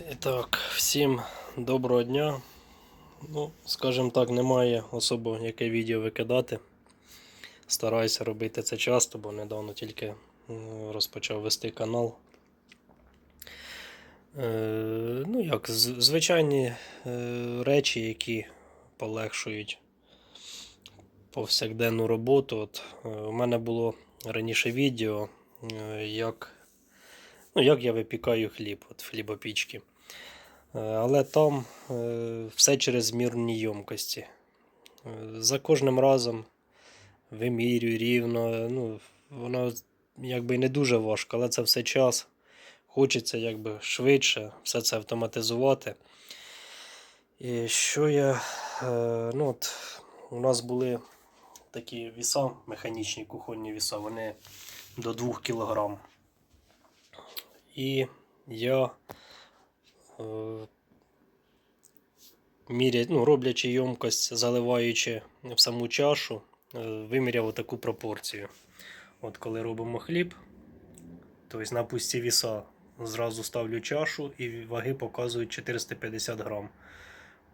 І так, всім доброго дня. Ну, скажімо так, немає особо яке відео викидати. Стараюся робити це часто, бо недавно тільки розпочав вести канал. Е, ну як, звичайні е, речі, які полегшують повсякденну роботу. От, е, у мене було раніше відео, е, як, ну, як я випікаю хліб от. Е, Але там е, все через мірні ємкості. Е, За кожним разом вимірюю рівно. е, Ну, воно якби не дуже важко, але це все час. Хочеться якби швидше все це автоматизувати. І що я. е, Ну, от, у нас були такі віса, механічні кухонні віса, вони до 2 кг. І я е, мірять, ну, роблячи ємкость, заливаючи в саму чашу, е, виміряв таку пропорцію. От коли робимо хліб, тобто на пусті віса зразу ставлю чашу і ваги показують 450 грам.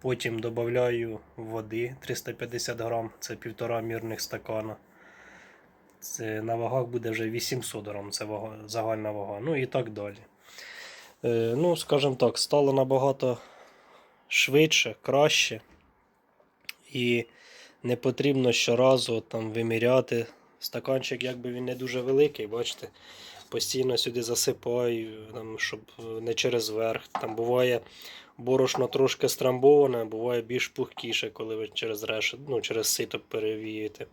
Потім додаю води 350 грам, це півтора мірних стакана. Це на вагах буде вже 800 грам, це вага, загальна вага. Ну і так далі. Е, ну, скажімо так, стало набагато швидше, краще. І не потрібно щоразу там виміряти. Стаканчик, якби він не дуже великий, бачите, постійно сюди засипаю, там, щоб не через верх. Там буває борошно трошки страмбоване, буває більш пухкіше, коли ви через решет, ну, через сито перевієте.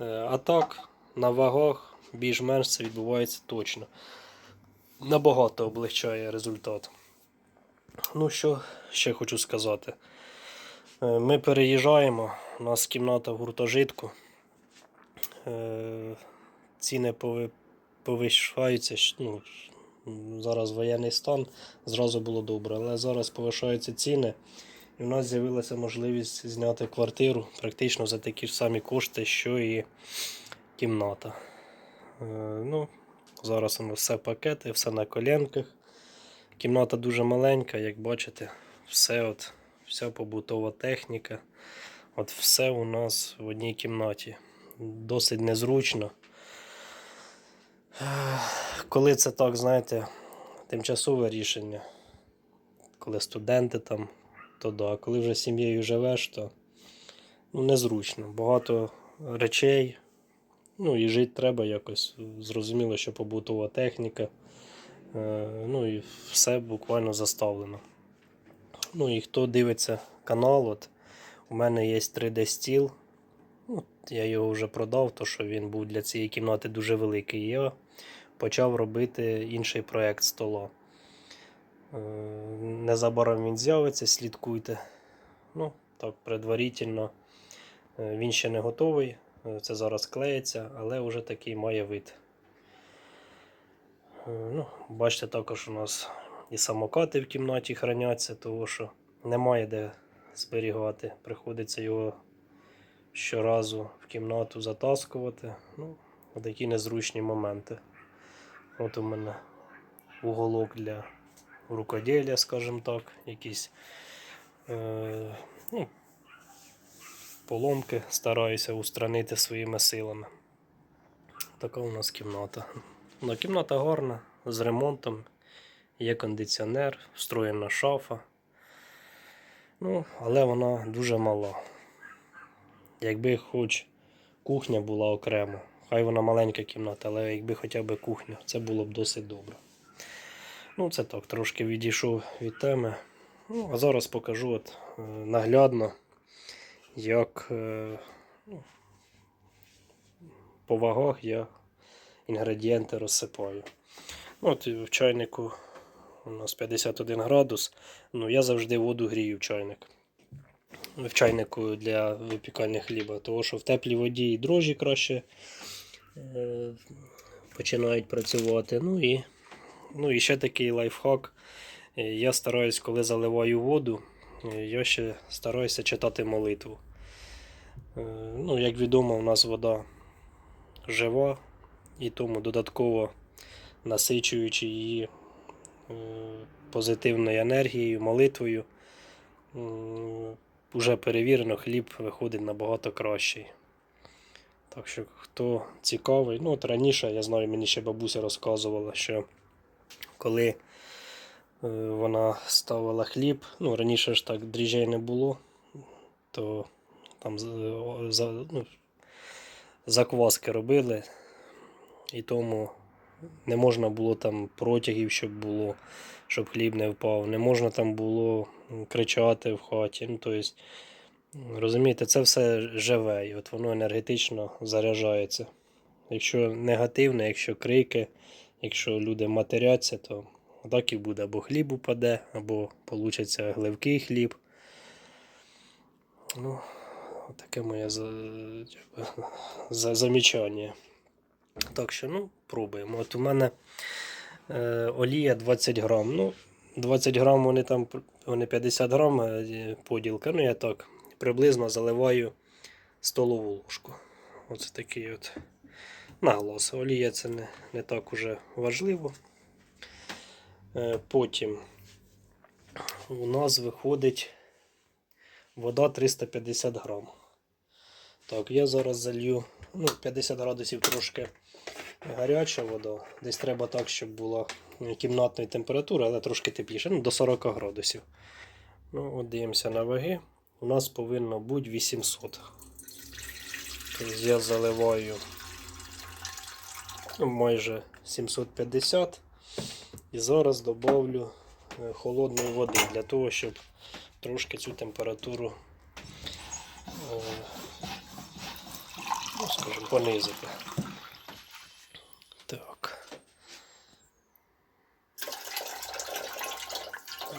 Е, А так, на вагах більш-менш це відбувається точно. Набагато облегчає результат. Ну, що ще хочу сказати. Е, Ми переїжджаємо, у нас кімната в гуртожитку. Е, Ціни пови- повищаються. Ну, зараз воєнний стан, зразу було добре, але зараз повишаються ціни. І в нас з'явилася можливість зняти квартиру практично за такі ж самі кошти, що і кімната. Е, Ну, зараз у все пакети, все на коленках. Кімната дуже маленька, як бачите, все от, вся побутова техніка. От все у нас в одній кімнаті. Досить незручно. Коли це так, знаєте, тимчасове рішення, коли студенти там, то да. Коли вже сім'єю живеш, то ну, незручно. Багато речей. Ну і жити треба якось. Зрозуміло, що побутова техніка. Е, Ну і все буквально заставлено. Ну і хто дивиться канал, от у мене є 3D-стіл. Ну, я його вже продав, то що він був для цієї кімнати дуже великий. Я почав робити інший проєкт стола. Е, Незабаром він з'явиться, слідкуйте. Ну, так, предварительно. Е, Він ще не готовий. Е, Це зараз клеїться, але вже такий має вид. Е, Ну, бачите, також у нас і самокати в кімнаті храняться, тому що немає де зберігати. Приходиться його щоразу в кімнату затаскувати. Ну, такі незручні моменти. От у мене уголок для рукоділля, скажімо так, якісь е, ну, поломки стараюся устранити своїми силами. Така у нас кімната. Ну, кімната гарна, з ремонтом, є кондиціонер, встроєна шафа. Ну, але вона дуже мала. Якби хоч кухня була окремо, хай вона маленька кімната, але якби хоча б кухня, це було б досить добре. Ну, це так, трошки відійшов від теми. Ну, а зараз покажу от, е, наглядно, як е, ну, по вагах я інгредієнти розсипаю. Ну, От в чайнику у нас 51 градус. Ну, я завжди воду грію в чайник. В чайнику для випікання хліба, тому що в теплій воді і дрожжі краще е, починають працювати. Ну і, ну і ще такий лайфхак. Е, Я стараюсь, коли заливаю воду, я ще стараюся читати молитву. Е, Ну, як відомо, у нас вода жива, і тому додатково насичуючи її позитивною енергією, молитвою. М, Уже перевірено, хліб виходить набагато кращий. Так що, хто цікавий, ну от раніше, я знаю, мені ще бабуся розказувала, що коли е, вона ставила хліб, ну раніше ж так дріжджей не було, то там за, ну, закваски робили, і тому не можна було там протягів, щоб було, щоб хліб не впав, не можна там було кричати в хаті. Ну, тобто, розумієте, це все живе, і от воно енергетично заряджається. Якщо негативне, якщо крики, якщо люди матеряться, то так і буде. Або хліб упаде, або получиться гливкий хліб. Ну, таке моє за, за, замічання. Так що, ну, пробуємо. От у мене е, олія 20 грам. Ну, 20 грам вони там вони 50 грам е, поділка. Ну, я так приблизно заливаю столову ложку. Оце такий от наголос. Олія це не, не так уже важливо. Е, потім у нас виходить вода 350 грам. Так, я зараз залью ну, 50 градусів трошки гаряча вода. Десь треба так, щоб була кімнатної температури, але трошки тепліше, ну, до 40 градусів. Ну, от дивимося на ваги. У нас повинно бути 800. Тобто я заливаю майже 750. І зараз додавлю е, холодної води для того, щоб трошки цю температуру е, ну, скажімо, понизити. Так.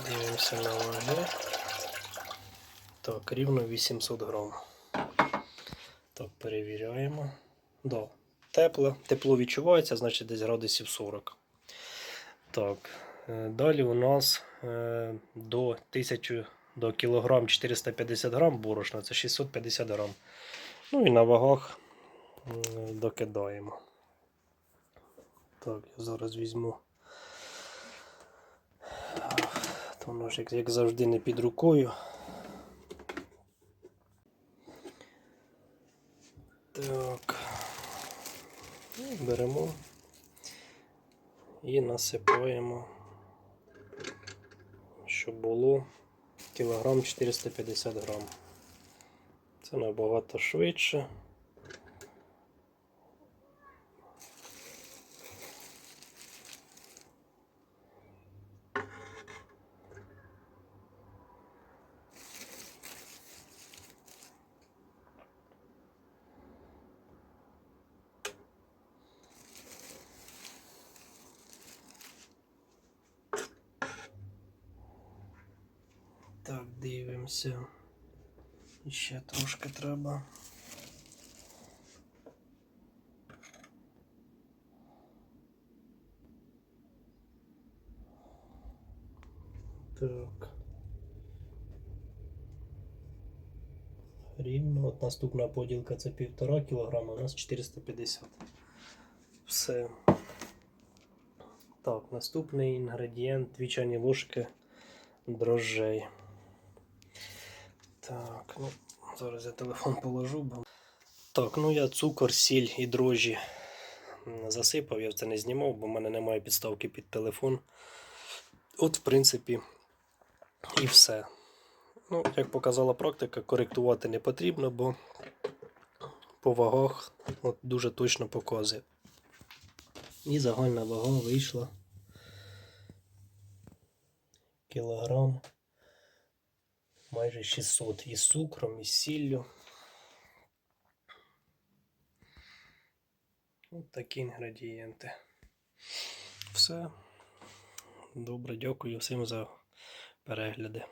Дивимося на ваги. Так, рівно 800 грам. Так, перевіряємо. Да, тепло. Тепло відчувається, значить десь градусів 40. Так, е, далі у нас е, до 1000 до кілограм 450 грам борошна, це 650 грам. Ну і на вагах докидаємо. Так, я зараз візьму. То ж як, як завжди не під рукою. Так. Ну, Беремо і насипаємо, щоб було кілограм 450 грам. Це набагато швидше. Так, дивимося. Ще трошки треба. Так. Рівно. От наступна поділка це 1,5 кг, у нас 450. Все. Так, наступний інгредієнт 2 чайні ложки дрожжей. Так, ну, зараз я телефон положу. Бо... Так, ну я цукор, сіль і дрожжі засипав, я це не знімав, бо в мене немає підставки під телефон. От, в принципі, і все. Ну, як показала практика, коректувати не потрібно, бо по вагах от, дуже точно показує. І загальна вага вийшла кілограм майже 600 із цукром, із сіллю. Ось такі інгредієнти. Все. Добре, дякую всім за перегляди.